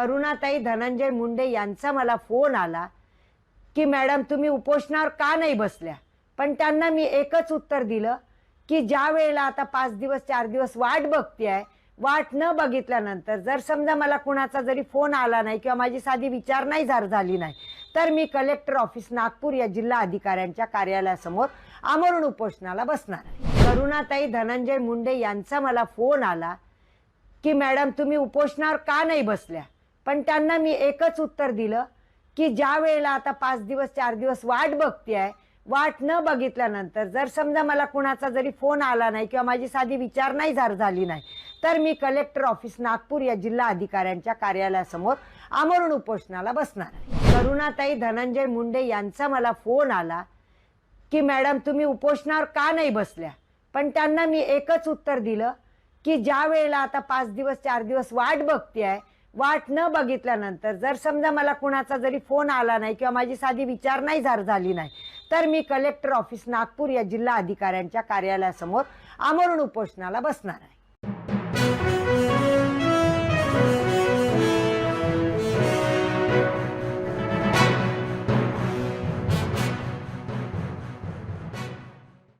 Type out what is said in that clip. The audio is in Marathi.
करुणाताई धनंजय मुंडे यांचा मला फोन आला की मॅडम तुम्ही उपोषणावर का नाही बसल्या? पण त्यांना मी एकच उत्तर दिलं की ज्या वेळेला आता पाच दिवस चार दिवस वाट बघते आहे वाट न बघितल्यानंतर जर समजा मला कुणाचा जरी फोन आला नाही किंवा माझी साधी विचार नाही झार झाली नाही तर मी कलेक्टर ऑफिस नागपूर या जिल्हा अधिकाऱ्यांच्या कार्यालयासमोर आमरण उपोषणाला बसणार करुणाताई धनंजय मुंडे यांचा मला फोन आला की मॅडम तुम्ही उपोषणावर का नाही बसल्या? पण त्यांना मी एकच उत्तर दिलं की ज्या वेळेला आता पाच दिवस चार दिवस वाट बघते आहे वाट न बघितल्यानंतर जर समजा मला कुणाचा जरी फोन आला नाही किंवा माझी साधी विचार नाही झार झाली नाही तर मी कलेक्टर ऑफिस नागपूर या जिल्हा अधिकाऱ्यांच्या कार्यालयासमोर आमरण उपोषणाला बसणार करुणाताई धनंजय मुंडे यांचा मला फोन आला की मॅडम तुम्ही उपोषणावर का नाही बसल्या? पण त्यांना मी एकच उत्तर दिलं की ज्या वेळेला आता पाच दिवस चार दिवस वाट बघते आहे वाट न बघितल्यानंतर जर समजा मला कुणाचा जरी फोन आला नाही किंवा माझी साधी विचार नाही झार झाली नाही तर मी कलेक्टर ऑफिस नागपूर या जिल्हा अधिकाऱ्यांच्या कार्यालयासमोर आमरण उपोषणाला बसणार आहे.